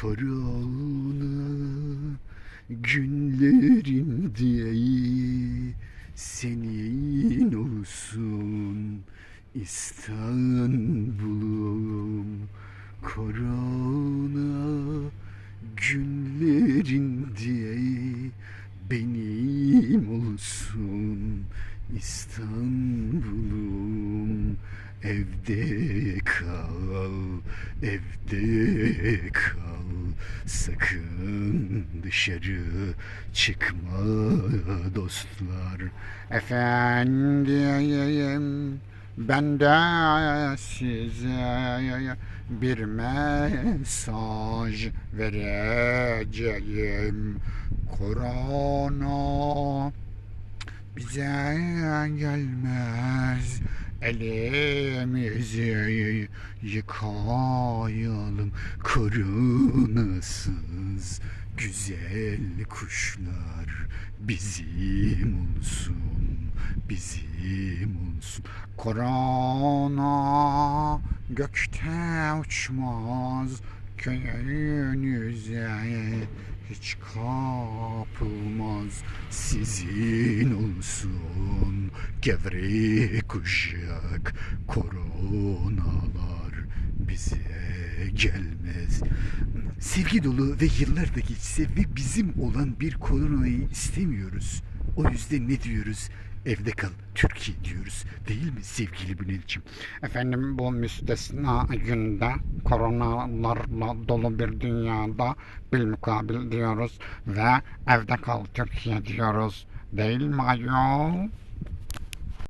Korona günlerin diye senin olsun İstanbul'um. Korona günlerin diye benim olsun İstanbul'um. Evde kal evde kal sakın dışarı çıkma dostlar. Efendim ben de size bir mesaj vereceğim. Korona bize gelmez. Elimizi yıkayalım. Korunasız güzel kuşlar bizim olsun bizim olsun. Korona gökte uçmaz köyünüze hiç kapılmaz sizin olsun. Gevrek kuşak koronalar bize gelmez. Sevgi dolu ve yıllar da geçse ve bizim olan bir koronayı istemiyoruz. O yüzden ne diyoruz evde kal Türkiye diyoruz değil mi sevgili Bünel'ciğim Efendim bu müstesna günde koronalarla dolu bir dünyada bilmukabil diyoruz ve evde kal Türkiye diyoruz. Değil mi ayol?